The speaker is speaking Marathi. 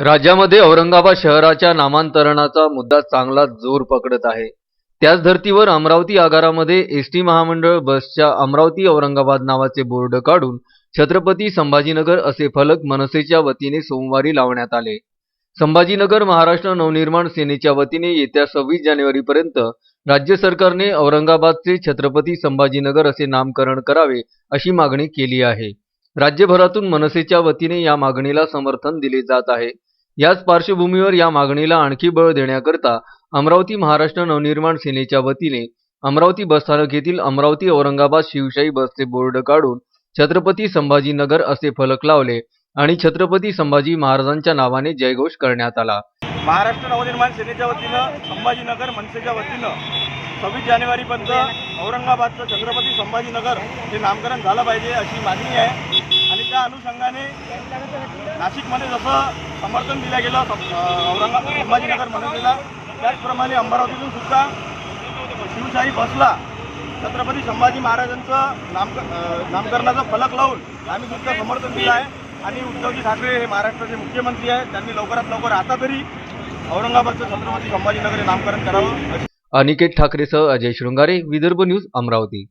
राज्यामध्ये औरंगाबाद शहराच्या नामांतरणाचा मुद्दा चांगला जोर पकडत आहे. त्याच धर्तीवर अमरावती आगारामध्ये एस टी महामंडळ बसच्या अमरावती औरंगाबाद नावाचे बोर्ड काढून छत्रपती संभाजीनगर असे फलक मनसेच्या वतीने सोमवारी लावण्यात आले. संभाजीनगर महाराष्ट्र नवनिर्माण सेनेच्या वतीने येत्या सव्वीस जानेवारीपर्यंत राज्य सरकारने औरंगाबादचे छत्रपती संभाजीनगर असे नामकरण करावे अशी मागणी केली आहे. राज्यभरातून मनसेच्या वतीने या मागणीला समर्थन दिले जात आहे. याच पार्श्वभूमीवर या मागणीला आणखी बळ देण्याकरता अमरावती महाराष्ट्र नवनिर्माण सेनेच्या वतीने अमरावती बसस्थानक येथील अमरावती औरंगाबाद शिवशाही बसचे बोर्ड काढून छत्रपती संभाजीनगर असे फलक लावले आणि छत्रपती संभाजी महाराजांच्या नावाने जयघोष करण्यात आला. महाराष्ट्र नवनिर्माण सेनेच्या वतीनं संभाजीनगर मनसेच्या वतीनं सव्वीस जानेवारीपर्यंत औरंगाबादचं छत्रपती संभाजीनगर हे नामकरण झालं पाहिजे अशी मागणी आहे. आणि त्या अनुषंगाने नाशिकमध्ये जसं समर्थन दिलं गेलं औरंगाबाद संभाजीनगर मनसेला त्याचप्रमाणे अमरावतीतून सुद्धा शिवशाही बसला छत्रपती संभाजी महाराजांचं नामक नामकरणाचा फलक लावून आम्ही सुद्धा समर्थन दिलं आहे. आणि उद्धवजी ठाकरे हे महाराष्ट्राचे मुख्यमंत्री आहेत. त्यांनी लवकरात लवकर आता तरी औरंगाबादचं छत्रपती संभाजीनगर हे नामकरण करावं. अनिकेत ठाकरेसह अजय शृंगारे विदर्भ न्यूज अमरावती.